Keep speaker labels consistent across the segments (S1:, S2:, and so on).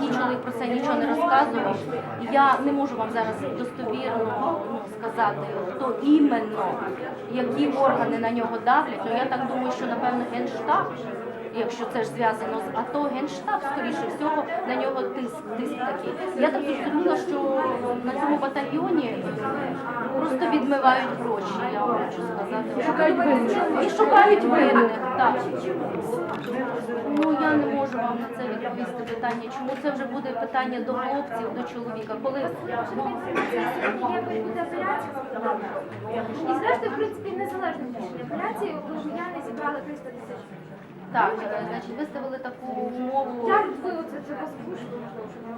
S1: мені чоловік про це нічого не розказував. Я не можу вам зараз достовірно сказати, хто іменно, які органи на нього давлять. Ну я так думаю, що напевно генштаб. Якщо це ж зв'язано з АТО, генштаб, скоріше всього, на нього тиск, тиск такий. Я так зрозуміла, що на цьому батальйоні просто відмивають гроші, я вам хочу сказати.
S2: Шукають винних.
S1: І шукають винних, так. Ну я не можу вам на це відповісти питання. Чому це вже буде питання до хлопців, до чоловіка? Коли
S3: І зрештою, в принципі, незалежно від рішення апеляції, лужняни зібрали 300 тисяч.
S1: Так, е, значить, виставили таку умову.
S3: Як ви оце це не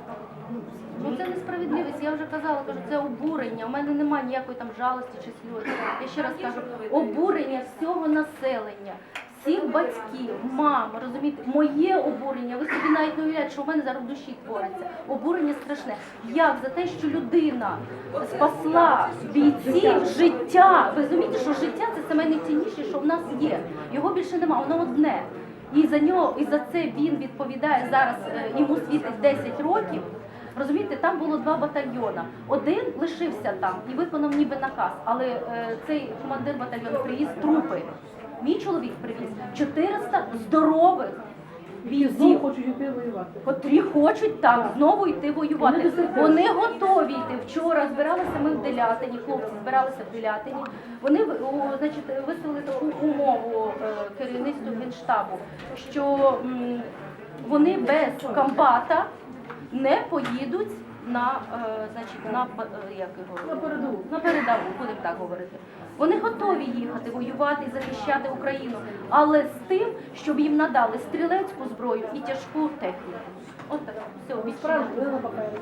S1: Ну це несправедливість. Я вже казала, кажу, це обурення. У мене немає ніякої там жалості чи сльози. Я ще раз кажу, обурення всього населення. Всіх батьків, мам, розумієте, моє обурення, ви собі навіть не уявляєте, що в мене зараз в душі твориться. Обурення страшне. Як за те, що людина спасла бійців життя. Ви розумієте, що життя це саме найцінніше, що в нас є. Його більше немає, воно одне. І за нього, і за це він відповідає зараз. е, Йому світить 10 років. Розумієте, там було два батальйона. Один лишився там і виконав ніби наказ, але е, цей командир батальйону привіз трупи. Мій чоловік привіз 400 здорових бійців,
S2: хочуть йти воювати.
S1: котрі хочуть так знову йти воювати.
S2: Вони.
S1: Готові йти. Вчора збиралися ми в Делятині, хлопці збиралися в Делятині. Вони о, значить, виставили таку умову керівництву генштабу, що вони без комбата не поїдуть на, е, значить, на е, як його?
S2: На передову.
S1: на передову, будемо так говорити. Вони готові їхати, воювати і захищати Україну, але з тим, щоб їм надали стрілецьку зброю і тяжку техніку. От так, все,
S2: папері.